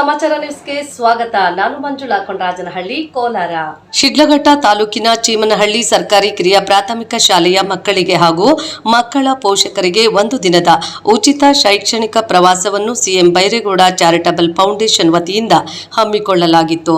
ಸಮಾಚಾರ ನ್ಯೂಸ್ಗೆ ಸ್ವಾಗತ. ನಾನು ಮಂಜುಳಾ ಕೊಂಡರಾಜನಹಳ್ಳಿ ಕೋಲಾರ. ಶಿಡ್ಲಘಟ್ಟ ತಾಲೂಕಿನ ಚೀಮನಹಳ್ಳಿ ಸರ್ಕಾರಿ ಕಿರಿಯ ಪ್ರಾಥಮಿಕ ಶಾಲೆಯ ಮಕ್ಕಳಿಗೆ ಹಾಗೂ ಮಕ್ಕಳ ಪೋಷಕರಿಗೆ ಒಂದು ದಿನದ ಉಚಿತ ಶೈಕ್ಷಣಿಕ ಪ್ರವಾಸವನ್ನು ಸಿಎಂ ಬೈರೇಗೌಡ ಚಾರಿಟಬಲ್ ಫೌಂಡೇಶನ್ ವತಿಯಿಂದ ಹಮ್ಮಿಕೊಳ್ಳಲಾಗಿತ್ತು.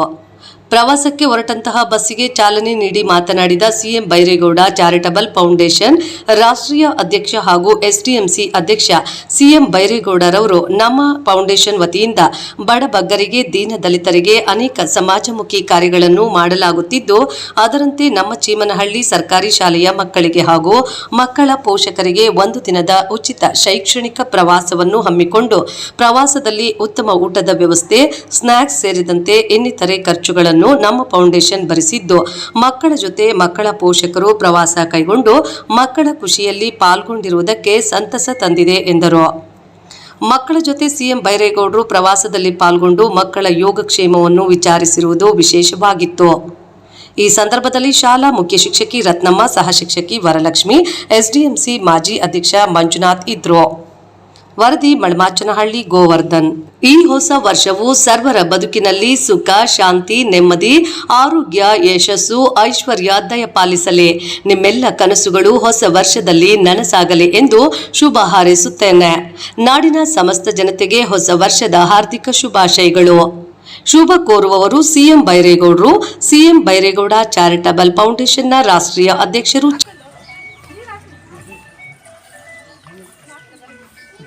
ಪ್ರವಾಸಕ್ಕೆ ಹೊರಟಂತಹ ಬಸ್ಸಿಗೆ ಚಾಲನೆ ನೀಡಿ ಮಾತನಾಡಿದ ಸಿಎಂ ಬೈರೇಗೌಡ ಚಾರಿಟಬಲ್ ಫೌಂಡೇಶನ್, ರಾಷ್ಟ್ರೀಯ ಅಧ್ಯಕ್ಷ ಹಾಗೂ ಎಸ್ಡಿಎಂಸಿ ಅಧ್ಯಕ್ಷ ಸಿಎಂ ಬೈರೇಗೌಡರವರು ನಮ್ಮ ಫೌಂಡೇಶನ್ ವತಿಯಿಂದ ಬಡಬಗ್ಗರಿಗೆ ದೀನದಲಿತರಿಗೆ ಅನೇಕ ಸಮಾಜಮುಖಿ ಕಾರ್ಯಗಳನ್ನು ಮಾಡಲಾಗುತ್ತಿದ್ದು, ಅದರಂತೆ ನಮ್ಮ ಚೀಮನಹಳ್ಳಿ ಸರ್ಕಾರಿ ಶಾಲೆಯ ಮಕ್ಕಳಿಗೆ ಹಾಗೂ ಮಕ್ಕಳ ಪೋಷಕರಿಗೆ ಒಂದು ದಿನದ ಉಚಿತ ಶೈಕ್ಷಣಿಕ ಪ್ರವಾಸವನ್ನು ಹಮ್ಮಿಕೊಂಡು ಪ್ರವಾಸದಲ್ಲಿ ಉತ್ತಮ ಊಟದ ವ್ಯವಸ್ಥೆ ಸ್ನ್ಯಾಕ್ಸ್ ಸೇರಿದಂತೆ ಇನ್ನಿತರೆ ಖರ್ಚುಗಳನ್ನು ನಮ್ಮ ಫೌಂಡೇಶನ್ ಭರಿಸಿದ್ದು ಮಕ್ಕಳ ಜೊತೆ ಮಕ್ಕಳ ಪೋಷಕರು ಪ್ರವಾಸ ಕೈಗೊಂಡು ಮಕ್ಕಳ ಖುಷಿಯಲ್ಲಿ ಪಾಲ್ಗೊಂಡಿರುವುದಕ್ಕೆ ಸಂತಸ ತಂದಿದೆ ಎಂದರು. ಮಕ್ಕಳ ಜೊತೆ ಸಿಎಂ ಬೈರೇಗೌಡರು ಪ್ರವಾಸದಲ್ಲಿ ಪಾಲ್ಗೊಂಡು ಮಕ್ಕಳ ಯೋಗಕ್ಷೇಮವನ್ನು ವಿಚಾರಿಸಿರುವುದು ವಿಶೇಷವಾಗಿತ್ತು. ಈ ಸಂದರ್ಭದಲ್ಲಿ ಶಾಲಾ ಮುಖ್ಯ ಶಿಕ್ಷಕಿ ರತ್ನಮ್ಮ, ಸಹ ಶಿಕ್ಷಕಿ ವರಲಕ್ಷ್ಮಿ, ಎಸ್ಡಿಎಂಸಿ ಮಾಜಿ ಅಧ್ಯಕ್ಷ ಮಂಜುನಾಥ್ ಇದ್ರು. ವರದಿ ಮಳಮಾಚನಹಳ್ಳಿ ಗೋವರ್ಧನ್. ಈ ಹೊಸ ವರ್ಷವು ಸರ್ವರ ಬದುಕಿನಲ್ಲಿ ಸುಖ, ಶಾಂತಿ, ನೆಮ್ಮದಿ, ಆರೋಗ್ಯ, ಯಶಸ್ಸು, ಐಶ್ವರ್ಯ ದಯಪಾಲಿಸಲಿ ನಿಮ್ಮೆಲ್ಲ ಕನಸುಗಳು ಹೊಸ ವರ್ಷದಲ್ಲಿ ನನಸಾಗಲಿ ಎಂದು ಶುಭ ಹಾರೈಸುತ್ತೇನೆ. ನಾಡಿನ ಸಮಸ್ತ ಜನತೆಗೆ ಹೊಸ ವರ್ಷದ ಹಾರ್ದಿಕ ಶುಭಾಶಯಗಳು. ಶುಭ ಕೋರುವವರು ಸಿಎಂ ಬೈರೇಗೌಡರು. ಸಿಎಂ ಬೈರೇಗೌಡ ಚಾರಿಟಬಲ್ ಫೌಂಡೇಶನ್ನ ರಾಷ್ಟ್ರೀಯ ಅಧ್ಯಕ್ಷರು.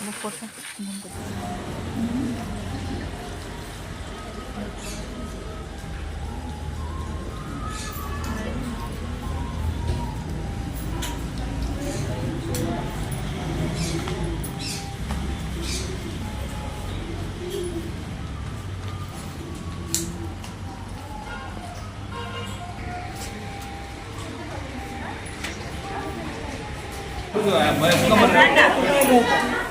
Не хоче. Не буде. Mas, mas, mas,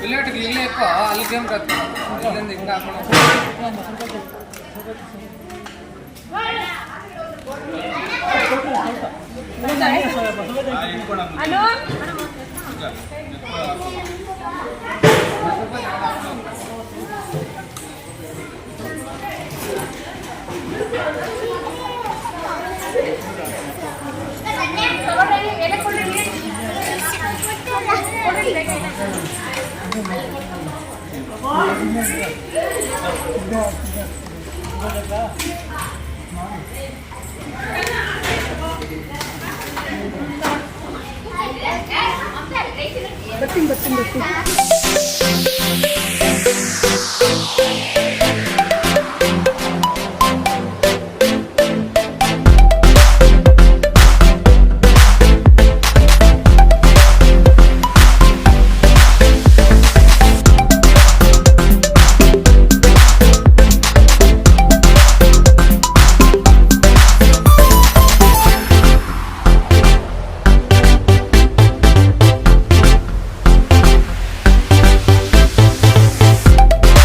పిల్లటికి ఇల్లు ఎక్కువ అల్కేం కాదు ఇల్లు ఇంకా అను batting batting batting